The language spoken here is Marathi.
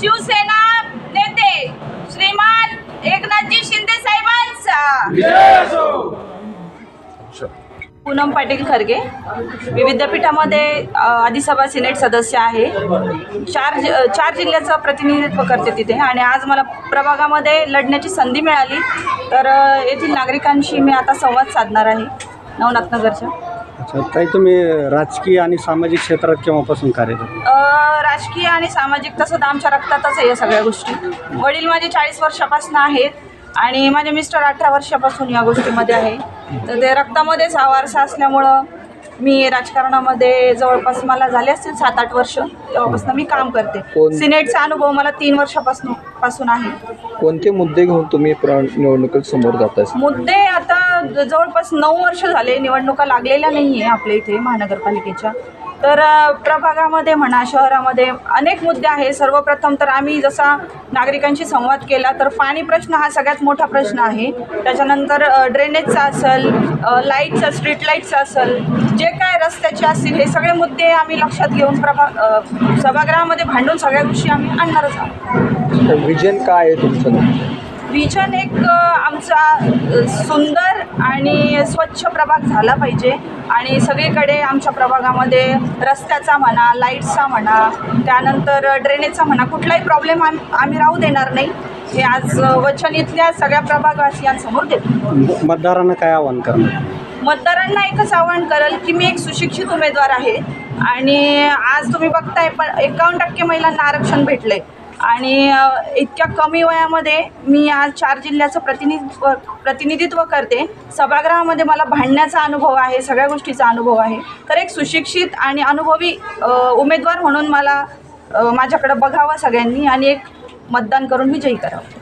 शिवसेना नेते श्रीमान एकनाथजी शिंदे पूनम पाटील खरगे मी विद्यापीठामध्ये आदिसभा सिनेट सदस्य आहे. चार चार जिल्ह्याचं प्रतिनिधित्व करते तिथे. आणि आज मला प्रभागामध्ये लढण्याची संधी मिळाली. तर येथील नागरिकांशी मी आता संवाद साधणार आहे. नवनाथनगरच्या काही तुम्ही राजकीय आणि सामाजिक क्षेत्रात केव्हापासून कार्यरत? राजकीय आणि सामाजिक तसं तर आमच्या रक्तातच आहे या सगळ्या गोष्टी. वडील माझे चाळीस वर्षापासून आहेत आणि माझे मिस्टर अठरा वर्षापासून या गोष्टीमध्ये आहे. तर ते रक्तामध्येच हा वारसा असल्यामुळं मी राजकारणामध्ये जवळपास मला झाले असतील सात आठ वर्ष. तेव्हापासून मी काम करते. सिनेटचा अनुभव मला तीन वर्षापासून पासून आहे. कोणते मुद्दे घेऊन तुम्ही निवडणुकीत समोर जाता मुद्दे आता जवळपास नऊ वर्ष झाले. निवडणुका लागलेल्या नाही आहे आपल्या इथे महानगरपालिकेच्या. तर प्रभागामध्ये म्हणा शहरामध्ये अनेक मुद्दे आहे सर्वप्रथम तर आम्ही जसा नागरिकांशी संवाद केला तर पाणी प्रश्न हा सगळ्यात मोठा प्रश्न आहे. त्याच्यानंतर ड्रेनेजचा असेल लाईटचा स्ट्रीट लाईटचा असेल जे काय रस्त्याचे असतील हे सगळे मुद्दे आम्ही लक्षात घेऊन प्रभा सभागृहामध्ये भांडून सगळ्या गोष्टी आम्ही आणणारच आहोत. विजन काय आहे तुमचं? विजन एक आमचा सुंदर आणि स्वच्छ प्रभाग झाला पाहिजे. आणि सगळीकडे आमच्या प्रभागामध्ये रस्त्याचा म्हणा लाईट्सचा म्हणा त्यानंतर ड्रेनेजचा म्हणा कुठलाही प्रॉब्लेम आम आम्ही राहू देणार नाही. हे आज वचन इथल्या सगळ्या प्रभागवासियांसमोर देतो मतदारांना काय आवाहन करणार? मतदारांना एकच आवाहन करेल की मी एक सुशिक्षित उमेदवार आहे. आणि आज तुम्ही बघताय पण एकावन्न टक्के महिलांना आरक्षण भेटले आणि इतक्या कमी वयामध्ये मी आज चार जिल्ह्याचं प्रतिनिधित्व प्रतिनिधित्व करते. सभागृहामध्ये मला भांडण्याचा अनुभव आहे सगळ्या गोष्टीचा अनुभव आहे. तर एक सुशिक्षित आणि अनुभवी उमेदवार म्हणून मला माझ्याकडं बघावं सगळ्यांनी आणि एक मतदान करून विजयी करावं.